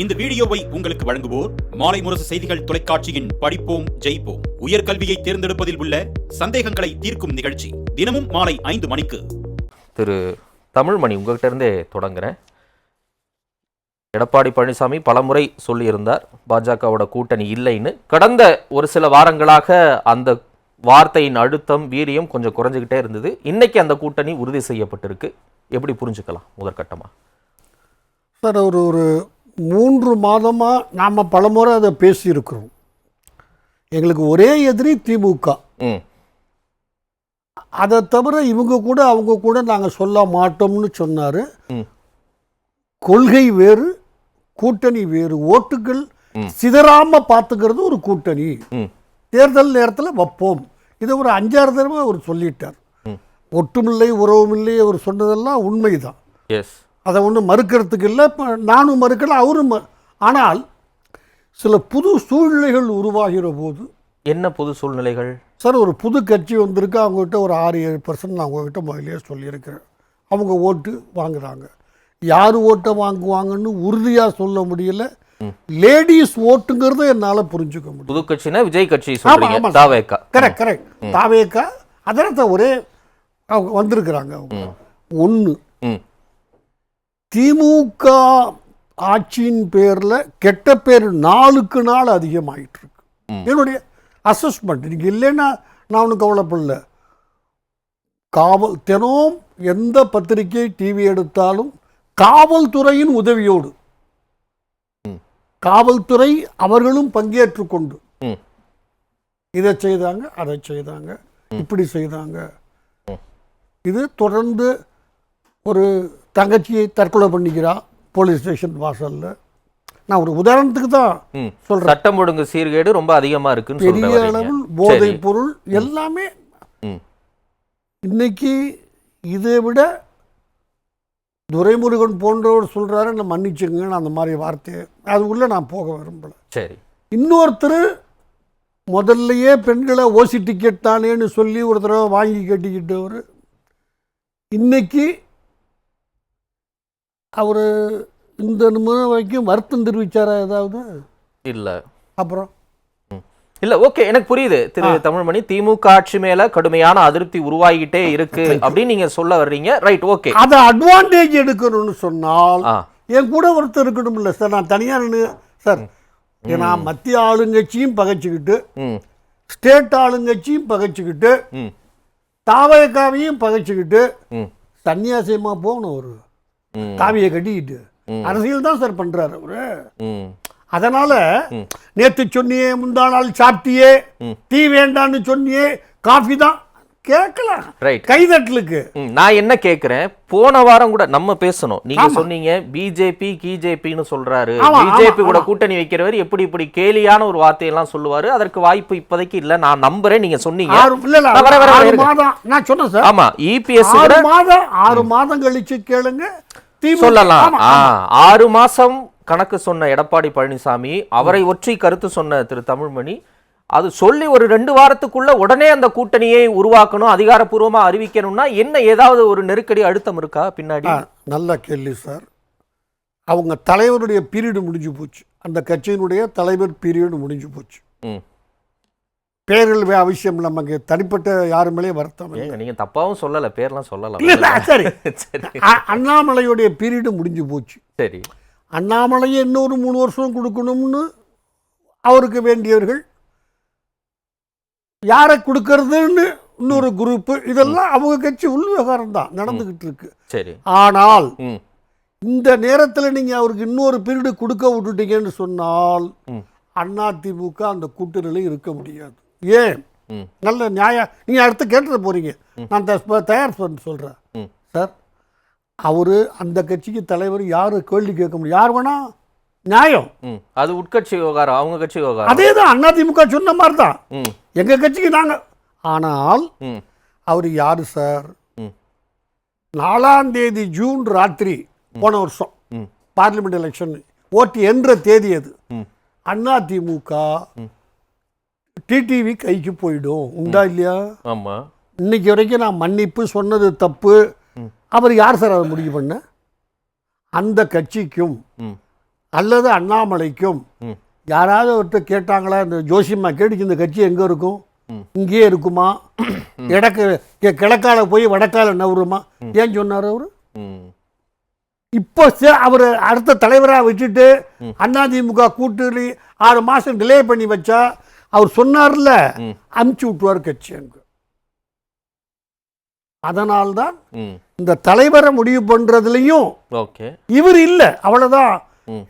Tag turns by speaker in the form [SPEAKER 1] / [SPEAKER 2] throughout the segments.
[SPEAKER 1] இந்த வீடியோவை உங்களுக்கு வழங்குவோர் மாலை முரசு செய்திகள் தொலைக்காட்சியின் படிப்போம் ஜெயிப்போம். உயர்கல்வியை தேர்ந்தெடுப்பதில் உள்ள சந்தேகங்களை தீர்க்கும் நிகழ்ச்சி தினமும் மாலை ஐந்து மணிக்கு.
[SPEAKER 2] திரு தமிழ்மணி உங்ககிட்ட இருந்தே தொடங்குறேன். எடப்பாடி பழனிசாமி பலமுறை சொல்லியிருந்தார் பாஜகவோட கூட்டணி இல்லைன்னு. கடந்த ஒரு சில வாரங்களாக அந்த வார்த்தையின் அழுத்தம் வீரியம் கொஞ்சம் குறைஞ்சிக்கிட்டே இருந்தது. இன்னைக்கு அந்த கூட்டணி உறுதி செய்யப்பட்டிருக்கு. எப்படி புரிஞ்சுக்கலாம் முதற்கட்டமா?
[SPEAKER 3] சார் ஒரு ஒரு மூன்று மாதமாக நாம் பலமுறை அதை பேசியிருக்கிறோம். எங்களுக்கு ஒரே எதிரி திமுக. அதை தவிர இவங்க கூட அவங்க கூட நாங்கள் சொல்ல மாட்டோம்னு சொன்னார். கொள்கை வேறு கூட்டணி வேறு ஓட்டுகள். சிதறாம பார்த்துக்கிறது ஒரு கூட்டணி. தேர்தல் நேரத்தில் வைப்போம். இதை ஒரு அஞ்சாறு தடவை அவர் சொல்லிட்டார். ஒட்டுமில்லை உறவுமில்லை அவர் சொன்னதெல்லாம் உண்மைதான்.
[SPEAKER 2] எஸ்
[SPEAKER 3] அதை ஒன்றும் மறுக்கிறதுக்கு இல்லை. இப்போ நானும் மறுக்கல அவரும் ஆனால் சில புது சூழ்நிலைகள் உருவாகிற போது
[SPEAKER 2] என்ன பொது சூழ்நிலைகள்?
[SPEAKER 3] சார் ஒரு புது கட்சி வந்திருக்கு. அவங்ககிட்ட ஒரு ஆறு ஏழு பர்சன்ட் நான் உங்ககிட்ட முதல்லயே சொல்லியிருக்கிறேன். அவங்க ஓட்டு வாங்குறாங்க. யார் ஓட்டை வாங்குவாங்கன்னு உறுதியாக சொல்ல முடியல. லேடிஸ் ஓட்டுங்கிறத என்னால் புரிஞ்சுக்க முடியும்
[SPEAKER 2] புது கட்சினா விஜய் கட்சி. தாவேக்கா.
[SPEAKER 3] கரெக்ட் கரெக்ட் தாவேக்கா அதனத்தை ஒரே அவங்க வந்திருக்கிறாங்க அவங்க. ஒன்று திமுக ஆட்சியின் பேரில் கெட்ட பேர் நாளுக்கு நாள் இருக்கு
[SPEAKER 2] ம்.
[SPEAKER 3] என்னுடைய அசஸ்மெண்ட் நீங்கள் இல்லைன்னா நான் ஒன்றும் கவலைப்படல. காவல் தினம் எந்த பத்திரிகை டிவி எடுத்தாலும் காவல்துறையின் உதவியோடு. காவல்துறை அவர்களும் பங்கேற்று கொண்டு. இதை செய்தாங்க அதை செய்தாங்க இப்படி செய்தாங்க. இது தொடர்ந்து ஒரு தங்கச்சியை தற்கொலை பண்ணிக்கிறா போலீஸ் ஸ்டேஷன் வாசல்ல. நான் ஒரு உதாரணத்துக்கு தான்
[SPEAKER 2] ம்.
[SPEAKER 3] சொல்றேன்.
[SPEAKER 2] சட்டம் ஒழுங்கு சீர்கேடு ரொம்ப அதிகமா இருக்குன்னு
[SPEAKER 3] பெரிய. அளவில் போதை. பொருள் எல்லாமே இன்னைக்கு இதை விட துரைமுருகன் போன்றவர் சொல்றாரு நான் மன்னிச்சுங்கன்னு அந்த மாதிரி வார்த்தையை அது உள்ள நான் போக விரும்பல.
[SPEAKER 2] சரி.
[SPEAKER 3] இன்னொருத்தர் முதல்லையே பெண்களை ஓசி டிக்கெட் தானேன்னு சொல்லி ஒரு தடவை வாங்கி கட்டிக்கிட்டவர். இன்னைக்கு அவர் இந்த நிமிடம் வரைக்கும் வருத்தம் தெரிவிச்சாரா ஏதாவது?
[SPEAKER 2] இல்ல.
[SPEAKER 3] அப்புறம்?
[SPEAKER 2] இல்ல ஓகே எனக்கு புரியுது. திரு தமிழ்மணி திமுக ஆட்சி மேல கடுமையான அதிருப்தி உருவாகிட்டே இருக்கு அப்படின்னு நீங்க சொல்ல வர்றீங்க. ரைட் ஓகே
[SPEAKER 3] அதை அட்வான்டேஜ் எடுக்கணும்னு சொன்னால் என் கூட ஒருத்தர் இருக்கணும் இல்லை சார் நான் தனியாக நின்று சார் ஏன்னா மத்திய ஆளுங்கட்சியும் பகைச்சிக்கிட்டு ஸ்டேட் ஆளுங்கட்சியும் பகைச்சிக்கிட்டு தாவயக்காவையும் பகைச்சிக்கிட்டு
[SPEAKER 2] ம்.
[SPEAKER 3] சன்னியாசியமா போகணும் ஒரு. காவியை கட்டிக்கிட்டு. அரசியல் தான் சார் பண்றாரு அவரு. அதனால நேத்து சொன்னியே முந்தா நாள் சாப்பிட்டியே டீ வேண்டான்னு சொன்னியே காஃபி தான். கேட்கலாம்
[SPEAKER 2] ரைட்
[SPEAKER 3] கைதட்டலுக்கு.
[SPEAKER 2] நான் என்ன கேக்குறேன் போன வாரம் கூட நம்ம பேசணும். நீங்க சொன்னீங்க பிஜேபி கிஜேபின்னு சொல்றாரு. பிஜேபி கூட. கூட்டணி வைக்கிறவர் எப்படி இப்படி கேலியான ஒரு வார்த்தையெல்லாம் சொல்லுவாரு. அதற்கு வாய்ப்பு இப்போதைக்கு இல்ல. நான் நம்புறேன் நீங்க சொன்னீங்க.
[SPEAKER 3] ஆறு
[SPEAKER 2] நான்
[SPEAKER 3] ஆறு சொன்னேன் சார்.
[SPEAKER 2] ஆமா இபிஎஸ்
[SPEAKER 3] ஆறு
[SPEAKER 2] கூட
[SPEAKER 3] மாதம் ஆறு மாதம் கழிச்சு கேளுங்க.
[SPEAKER 2] சொல்லலாம். ஆறு மாசம் கணக்கு சொன்ன எடப்பாடி பழனிசாமி அவரை ஒற்றி கருத்து சொன்ன திரு தமிழ்மணி அது சொல்லி ஒரு ரெண்டு வாரத்துக்குள்ள உடனே அந்த கூட்டணியை உருவாக்கணும் அதிகாரப்பூர்வமா அறிவிக்கணும்னா என்ன ஏதாவது ஒரு நெருக்கடி அழுத்தம் இருக்கா பின்னாடி?
[SPEAKER 3] நல்ல கேள்வி சார். அவங்க தலைவருடைய பீரியடு முடிஞ்சு போச்சு. அந்த கட்சியினுடைய தலைவர் பீரியடு முடிஞ்சு போச்சு. பேர்கள் அவசியம் நமக்கு தனிப்பட்ட யாரு மேலே வருத்தம் இல்லை.
[SPEAKER 2] ஏங்க நீங்க தப்பாவும் சொல்லல பேர்லாம் சொல்லலாம்
[SPEAKER 3] இல்ல, சரி. அண்ணாமலையுடைய பீரியடு முடிஞ்சு போச்சு.
[SPEAKER 2] சரி.
[SPEAKER 3] அண்ணாமலையை இன்னொரு மூணு வருஷம் கொடுக்கணும்னு அவருக்கு வேண்டியவர்கள் யாரை கொடுக்கறதுன்னு இன்னொரு குரூப்பு இதெல்லாம் அவங்க கட்சி உள் விவகாரம் தான் நடந்துகிட்டு இருக்கு.
[SPEAKER 2] சரி.
[SPEAKER 3] ஆனால் இந்த நேரத்தில் நீங்கள் அவருக்கு இன்னொரு பீரியடு கொடுக்க விட்டுட்டீங்கன்னு சொன்னால். அதிமுக அந்த கூட்டணியில் இருக்க முடியாது. ஏன்? நல்ல நியாயம் நீங்கள் அடுத்து கேட்டுற போறீங்க. நான் தயார் சொல்கிறேன் சார் அவர் அந்த கட்சிக்கு தலைவர் யார் கேள்வி கேட்க முடியும்? யார் வேணா நியாயம்.
[SPEAKER 2] அது உட்கட்சி விவகாரம் அவங்க கட்சி விவகாரம்.
[SPEAKER 3] அதே தான் அதிமுக சொன்ன மாதிரி தான் எங்கள் கட்சிக்கு நாங்கள் ஆனால் அவர் யார் சார்? நாலாம் தேதி ஜூன் ராத்திரி போன வருஷம். பார்லிமெண்ட் எலெக்ஷன் ஓட்டு என்ற தேதி அது. அதிமுக டிடிவி கைக்கு போயிடும். உண்டா இல்லையா?
[SPEAKER 2] ஆமா.
[SPEAKER 3] இன்னைக்கு வரைக்கும் நான் மன்னிப்பு சொன்னது தப்பு. அவர் யார் சார் அதை முடிவு பண்ண? அந்த கட்சிக்கும் அல்லது அண்ணாமலைக்கும். யாராவது ஒருத்தர் கேட்டாங்களா இந்த ஜோசியம்மா கேட்டுச்சு இந்த கட்சி எங்கே இருக்கும்? இங்கேயே இருக்குமா? இடக்கு கிழக்கால போய் வடக்கால நவருமா? ஏன் சொன்னார் அவர்? இப்போ அவர் அடுத்த தலைவராக வச்சுட்டு அதிமுக கூட்டணி ஆறு மாதம் டிலே பண்ணி வச்சா அவர் சொன்னார்ல அமுச்சு விட்டுவார் கட்சி அங்கே. அதனால்தான் இந்த தலைவரை முடிவு பண்றதுலயும் இவர் இல்ல அவ்வளவுதான்.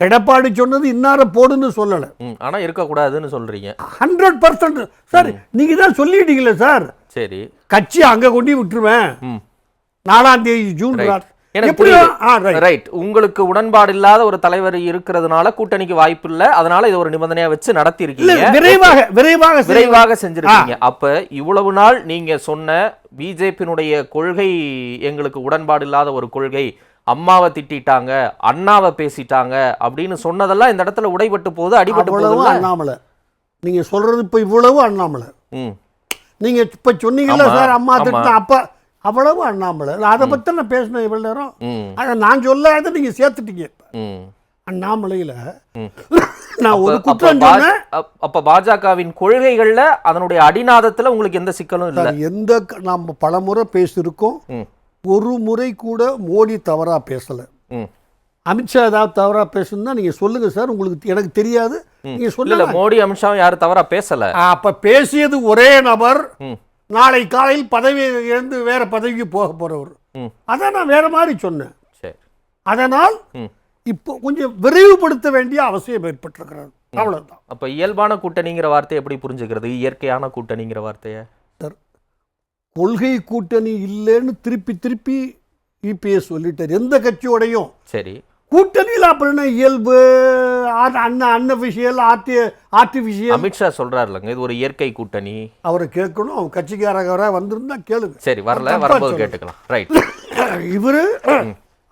[SPEAKER 3] எடப்பாடி சொன்னது இன்னார போடுன்னு சொல்லல.
[SPEAKER 2] ஆனா இருக்கக்கூடாதுன்னு சொல்றீங்க.
[SPEAKER 3] Hundred percent. சார் நீங்க தான் சொல்லிட்டீங்களே சார்.
[SPEAKER 2] சரி.
[SPEAKER 3] கட்சி அங்க கொண்டு விட்டுருவேன். நாலாம் தேதி ஜூன்.
[SPEAKER 2] எனக்கு. ரைட் உங்களுக்கு உடன்பாடு இல்லாத ஒரு தலைவர் இருக்கிறதுனால கூட்டணிக்கு வாய்ப்பு இல்ல அதனால இது ஒரு நிபந்தனையா வச்சு நடத்தி இருக்கீங்க
[SPEAKER 3] விரைவாக விரைவாக
[SPEAKER 2] விரைவாக செஞ்சிருக்கீங்க. அப்ப இவ்வளவு நாள் நீங்க சொன்ன பிஜேபியினுடைய கொள்கை எங்களுக்கு உடன்பாடு இல்லாத ஒரு கொள்கை அம்மாவை திட்டிட்டாங்க அண்ணாவை பேசிட்டாங்க அப்படின்னு சொன்னதெல்லாம் இந்த இடத்துல உடைபட்டு போகுது அடிபட்டு
[SPEAKER 3] அண்ணாமலை. நீங்க சொல்றது இப்ப இவ்வளவு அண்ணாமலை. நீங்க இப்ப சொன்னீங்கல்ல சார் அம்மா. திட்டம் அப்ப அவ்வளவு அண்ணாமலை. அதை பத்தி நான் பேசினேன் இவ்வளவு நேரம். அதை நான் சொல்லாத நீங்க சேர்த்துட்டீங்க அண்ணாமலையில. நான் ஒரு குற்றம் சொன்னேன்.
[SPEAKER 2] அப்- அப்ப பாஜகவின் கொள்கைகள்ல அதனுடைய அடிநாதத்துல உங்களுக்கு எந்த சிக்கலும் இல்ல.
[SPEAKER 3] எந்த நாம பலமுறை பேசியிருக்கோம்.
[SPEAKER 2] ம்.
[SPEAKER 3] ஒரு முறை கூட மோடி தவறா பேசல. அமித்ஷா ஏதாவது தவறா பேசணும்னா நீங்க சொல்லுங்க சார் உங்களுக்கு எனக்கு தெரியாது. நீங்க
[SPEAKER 2] இல்ல இல்ல
[SPEAKER 3] சொல்லுங்க
[SPEAKER 2] மோடி அமித்ஷாவும் யாரும் தவறா பேசல.
[SPEAKER 3] அப்ப பேசியது ஒரே நபர் நாளை காலையில் பதவி இழந்து வேற பதவிக்கு போக போறவர்.
[SPEAKER 2] ம்.
[SPEAKER 3] அதான் நான் வேற மாதிரி சொன்னேன்.
[SPEAKER 2] சரி.
[SPEAKER 3] அதனால் இப்போ கொஞ்சம் விரைவுபடுத்த வேண்டிய அவசியம் ஏற்பட்டிருக்கிறது. அவ்வளவுதான்.
[SPEAKER 2] அப்ப இயல்பான கூட்டணிங்கிற வார்த்தையை எப்படி புரிஞ்சுக்கிறது? இயற்கையான கூட்டணிங்கிற வார்த்தையை.
[SPEAKER 3] கொள்கை கூட்டணி இல்லைன்னு திருப்பி திருப்பி இபிஎஸ் சொல்லிட்டார். எந்த கட்சியோடையும்
[SPEAKER 2] சரி.
[SPEAKER 3] கூட்டணியில் அப்படின்னா இயல்பு அண்ணன் அன்அஃபிஷியல் ஆர்டி ஆர்டிஃபிஷியல்
[SPEAKER 2] அமித்ஷா சொல்றாருலங்க இது ஒரு இயற்கை கூட்டணி.
[SPEAKER 3] அவரை கேட்கணும் அவங்க கட்சிக்காரராக வந்திருந்தா கேளுங்க.
[SPEAKER 2] சரி வரல வரும்போது. கேட்டுக்கலாம். ரைட்
[SPEAKER 3] இவரு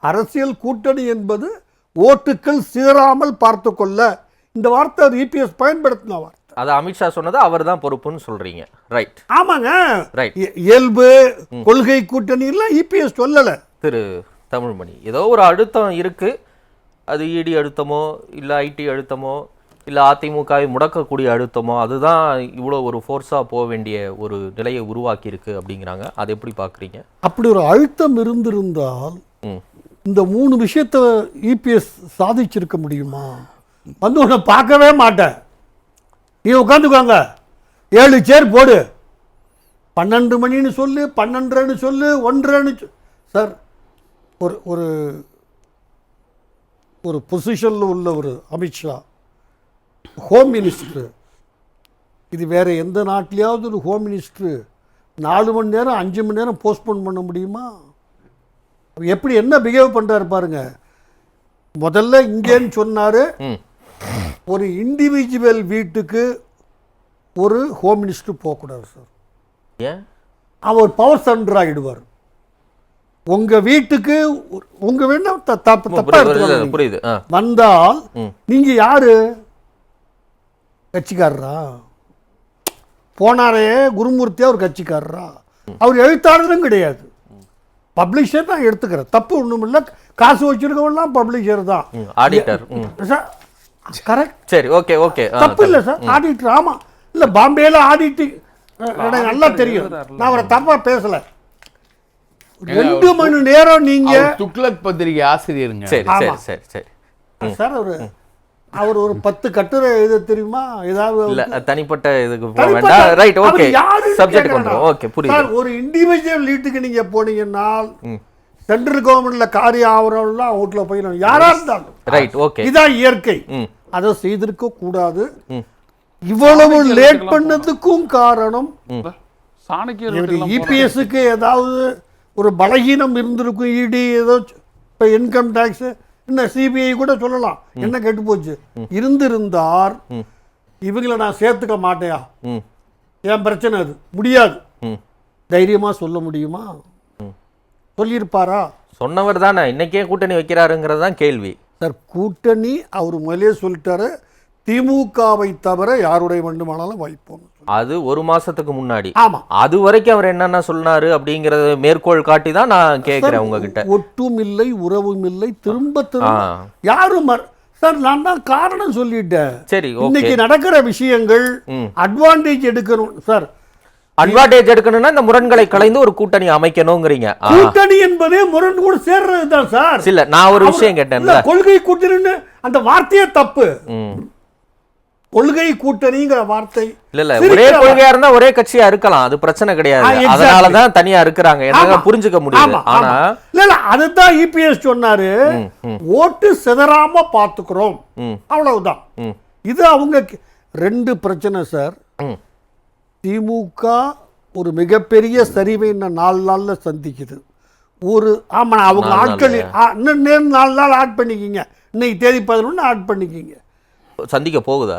[SPEAKER 3] அரசியல் கூட்டணி என்பது ஓட்டுக்கள் சீராமல் பார்த்து கொள்ள இந்த வார்த்தை இபிஎஸ் பயன்படுத்தின வார்த்தை.
[SPEAKER 2] அது அமித்ஷா சொன்னது அவர் தான் பொறுப்புன்னு சொல்றீங்க. ரைட்
[SPEAKER 3] ஆமாங்க.
[SPEAKER 2] ரைட்
[SPEAKER 3] இயல்பு கொள்கை கூட்டணி எல்லாம் இபிஎஸ் சொல்லல.
[SPEAKER 2] திரு தமிழ்மணி ஏதோ ஒரு அழுத்தம் இருக்கு. அது இடி அழுத்தமோ இல்ல ஐடி அழுத்தமோ இல்ல அதிமுகவை முடக்கக்கூடிய அழுத்தமோ அதுதான் இவ்வளோ ஒரு ஃபோர்ஸா போக வேண்டிய ஒரு நிலையை உருவாக்கி இருக்கு அப்படிங்கிறாங்க. அதை எப்படி பாக்குறீங்க
[SPEAKER 3] அப்படி ஒரு அழுத்தம் இருந்திருந்தால் இந்த மூணு விஷயத்தை இபிஎஸ் சாதிச்சிருக்க முடியுமா? வந்து உன்னை பார்க்கவே மாட்டேன். நீ உட்காந்துக்கோங்க. ஏழு சேர் போடு. பன்னெண்டு மணின்னு சொல்லு பன்னெண்டரைன்னு சொல்லு ஒன்றரைன்னு சொ- சார் ஒரு ஒரு ஒரு பொசிஷனில் உள்ள ஒரு அமித்ஷா ஹோம் மினிஸ்டர் இது வேற எந்த நாட்டிலேயாவது ஒரு ஹோம் மினிஸ்டர் நாலு மணி நேரம் அஞ்சு மணி நேரம் போஸ்ட்போன் பண்ண முடியுமா? எப்படி என்ன பிஹேவ் பண்றாரு பாருங்க. முதல்ல இங்கேன்னு சொன்னாரு ஒரு இண்டிவிஜுவல் வீட்டுக்கு ஒரு ஹோம் மினிஸ்டர் போகக்கூடாது சார் அவர் பவர் சென்டர் ஆகிடுவார் உங்க வீட்டுக்கு உங்க வேணா த- தப்பு தப்பா
[SPEAKER 2] புரியுது,
[SPEAKER 3] வந்தால். நீங்க யாரு? கட்சிக்காரரா? போனாரே குருமூர்த்தியா ஒரு கட்சிக்காரரா? அவர் எழுத்தாளரும் கிடையாது. பப்ளிஷர் நான் எடுத்துக்கிறேன். தப்பு ஒண்ணும் இல்ல காசு வச்சிருக்கவெல்லாம் பப்ளிஷர் தான்.
[SPEAKER 2] ஆடிட்டர்.
[SPEAKER 3] கரெக்ட்
[SPEAKER 2] சரி ஓகே ஓகே.
[SPEAKER 3] தப்பு இல்ல சார் ஆடிட்டர் ஆமா. இல்ல பாம்பேல ஆடிட்டிங் எனக்கு நல்லா தெரியும். நான் அவரை தப்பா பேசல. ரெண்டு மணி நேரம் நீங்க
[SPEAKER 4] துக்ளக் பத்திரிகை ஆசிரியருங்க.
[SPEAKER 2] சரி சரி. சரி சரி.
[SPEAKER 3] சார் அவரு அவர் ஒரு பத்து கட்டுரை எழுத தெரியுமா? ஏதாவது
[SPEAKER 2] இல்ல தனிப்பட்ட இதுக்கு போக வேண்டாம். ரைட் ஓகே சப்ஜெக்ட்
[SPEAKER 3] வேண்டாம்.
[SPEAKER 2] ஓகே புரியுது.
[SPEAKER 3] சார், ஒரு இண்டிவிஜுவல் வீட்டுக்கு நீங்க போனீங்கன்னா. சென்ட்ரல் கவர்மெண்ட்ல காரியம் ஆவரம்லாம் வீட்டுல போயிடும் யாரா இருந்தாலும்.
[SPEAKER 2] ரைட் ஓகே
[SPEAKER 3] இதான் இயற்கை. அதை செய்திருக்க கூடாது. இவ்வளவு லேட் பண்ணதுக்கும் காரணம்
[SPEAKER 4] சாணக்கியர்
[SPEAKER 3] இபிஎஸ்க்கு ஏதாவது ஒரு பலகீனம் இருந்திருக்கும் இடி ஏதோ இப்போ இன்கம் டேக்ஸ் இன்னும் சிபிஐ கூட சொல்லலாம். என்ன கெட்டு போச்சு? இருந்திருந்தார். இவங்களை நான் சேர்த்துக்க மாட்டேயா? என் பிரச்சனை அது. முடியாது.
[SPEAKER 2] ம்.
[SPEAKER 3] தைரியமா சொல்ல முடியுமா? சொல்லியிருப்பாரா?
[SPEAKER 2] சொன்னவர் தானே. இன்னைக்கே கூட்டணி வைக்கிறாருங்கிறது தான் கேள்வி.
[SPEAKER 3] சார் கூட்டணி அவர் முதலே சொல்லிட்டாரு திமுகவை தவிர யாருடைய வேண்டுமானாலும் வைப்போம்.
[SPEAKER 2] அது ஒரு மாசத்துக்கு முன்னாடி.
[SPEAKER 3] ஆமா.
[SPEAKER 2] அது வரைக்கும் அவர் என்னென்ன சொன்னாரு அப்படிங்கறத மேற்கோள் காட்டி தான் நான் கேட்கிறேன் உங்ககிட்ட.
[SPEAKER 3] ஒட்டும் இல்லை உறவும் இல்லை திரும்ப திரும்ப. யாரும் சார் நான் தான் காரணம் சொல்லிட்டேன்.
[SPEAKER 2] சரி
[SPEAKER 3] இன்னைக்கு நடக்கிற விஷயங்கள். அட்வான்டேஜ் எடுக்கணும் சார்.
[SPEAKER 2] அட்வான்டேஜ் எடுக்கணும்னா இந்த முரண்களை கலைந்து ஒரு கூட்டணி அமைக்கணுங்கிறீங்க.
[SPEAKER 3] கூட்டணி என்பதே முரண் கூட சேர்றது தான் சார்.
[SPEAKER 2] இல்ல நான் ஒரு விஷயம் கேட்டேன்ல.
[SPEAKER 3] இல்ல, கொள்கை கூட்டணின்னு அந்த வார்த்தையே தப்பு. கொள்கை கூட்டணிங்கிற வார்த்தை
[SPEAKER 2] இல்ல இல்ல ஒரே கொள்கையா இருந்தா ஒரே கட்சியா இருக்கலாம். அது பிரச்சனை கிடையாது. அதனாலதான் தனியா இருக்கிறாங்க. என்னால. புரிஞ்சுக்க முடியுது.
[SPEAKER 3] ஆமா,
[SPEAKER 2] ஆனா.
[SPEAKER 3] இல்ல இல்ல அதுதான் இபிஎஸ் சொன்னாரு. ஓட்டு சிதறாம பாத்துக்கிறோம். அவ்வளவுதான். இது அவங்க ரெண்டு பிரச்சனை சார். திமுக ஒரு மிகப்பெரிய சரிவை இன்னும் நாலு நாள்ல சந்திக்குது. ஒரு ஆமா அவங்க ஆட்கள் இன்னும் நாலு நாள் ஆட் பண்ணிக்கிங்க. இன்னைக்கு தேதி பதினொன்று ஆட் பண்ணிக்கிங்க.
[SPEAKER 2] சந்திக்க போகுதா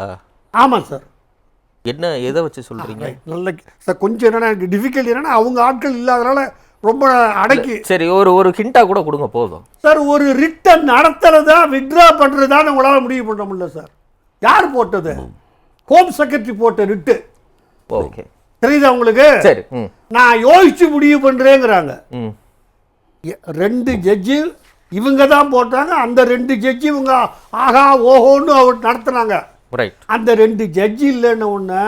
[SPEAKER 3] ஆமா சார்.
[SPEAKER 2] என்ன எதை வச்சு சொல்றீங்க?
[SPEAKER 3] நல்ல சார் கொஞ்சம் என்னன்னா டிஃபிகல்ட் என்னன்னா அவங்க ஆட்கள் இல்லாதனால ரொம்ப அடக்கி
[SPEAKER 2] சரி ஒரு ஒரு ஹிண்டா கூட கொடுங்க போதும்.
[SPEAKER 3] சார் ஒரு ரிட்டை நடத்துறதா வித்ட்ரா பண்றதான்னு உங்களால முடிவு பண்ண முடியல சார். யார் போட்டது? ஹோம் செக்ரட்டரி போட்ட ரிட்டு
[SPEAKER 2] ஓகே.
[SPEAKER 3] தெரியுதா உங்களுக்கு?
[SPEAKER 2] சரி
[SPEAKER 3] நான் யோசிச்சு முடிவு எ- ரெண்டு ஜட்ஜு இவங்க தான் போட்டாங்க. அந்த ரெண்டு ஜட்ஜி இவங்க ஆகா ஓஹோன்னு அவர் நடத்துனாங்க.
[SPEAKER 2] ரைட்
[SPEAKER 3] அந்த ரெண்டு ஜட்ஜி இல்லைன்னு ஒன்று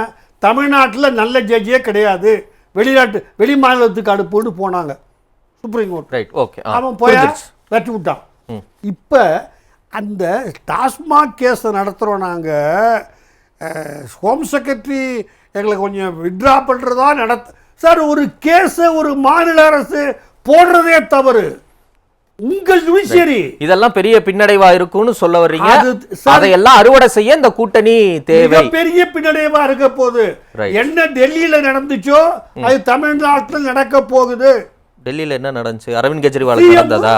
[SPEAKER 3] தமிழ்நாட்டில் நல்ல ஜட்ஜியே கிடையாது. வெளிநாட்டு வெளி மாநிலத்துக்கு அனுப்புன்னு போனாங்க. சுப்ரீம் கோர்ட்
[SPEAKER 2] ரைட் ஓகே
[SPEAKER 3] அவன் போய் வெட்டி விட்டான். இப்போ அந்த டாஸ்மாக் கேஸை நடத்துகிறோம் நாங்கள் ஹோம் செக்ரட்டரி எங்களை கொஞ்சம் வித்ட்ரா பண்ணுறதா நடத்த சார் ஒரு கேஸை ஒரு மாநில அரசு போடுறதே தவறு. உங்கள் ஜுடிஷியரி
[SPEAKER 2] இதெல்லாம் பெரிய பின்னடைவா இருக்கும்னு சொல்ல வர்றீங்க. அதையெல்லாம் அறுவடை செய்ய இந்த கூட்டணி தேவை.
[SPEAKER 3] பெரிய பின்னடைவா இருக்க போகுது. என்ன டெல்லியில நடந்துச்சோ அது தமிழ்நாட்டில் நடக்க போகுது.
[SPEAKER 2] டெல்லியில என்ன நடந்துச்சு? அரவிந்த் கெஜ்ரிவால் நடந்ததா?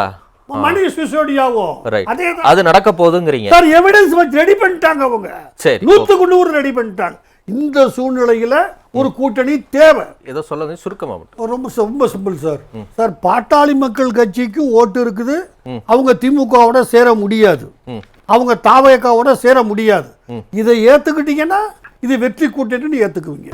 [SPEAKER 3] மணிஷ் சிசோடியாவோ அதே
[SPEAKER 2] நடக்க போகுதுங்கிறீங்க.
[SPEAKER 3] சார் எவிடன்ஸ் வச்சு ரெடி பண்ணிட்டாங்க அவங்க.
[SPEAKER 2] சரி
[SPEAKER 3] நூத்துக்கு நூறு ரெடி பண்ணிட்டாங்க. இந்த சூழ்நிலையில ஒரு கூட்டணி தேவை.
[SPEAKER 2] ஏதோ சொல்ல வந்து சுருக்கமா மட்டும்
[SPEAKER 3] ரொம்ப ரொம்ப சிம்பிள் சார். சார் பாட்டாளி மக்கள் கட்சிக்கு ஓட்டு இருக்குது. அவங்க திமுகவோட சேர முடியாது. அவங்க தாவயக்காவோட சேர முடியாது. இதை ஏத்துக்கிட்டீங்கன்னா இது வெற்றி கூட்டணின்னு ஏத்துக்குவீங்க.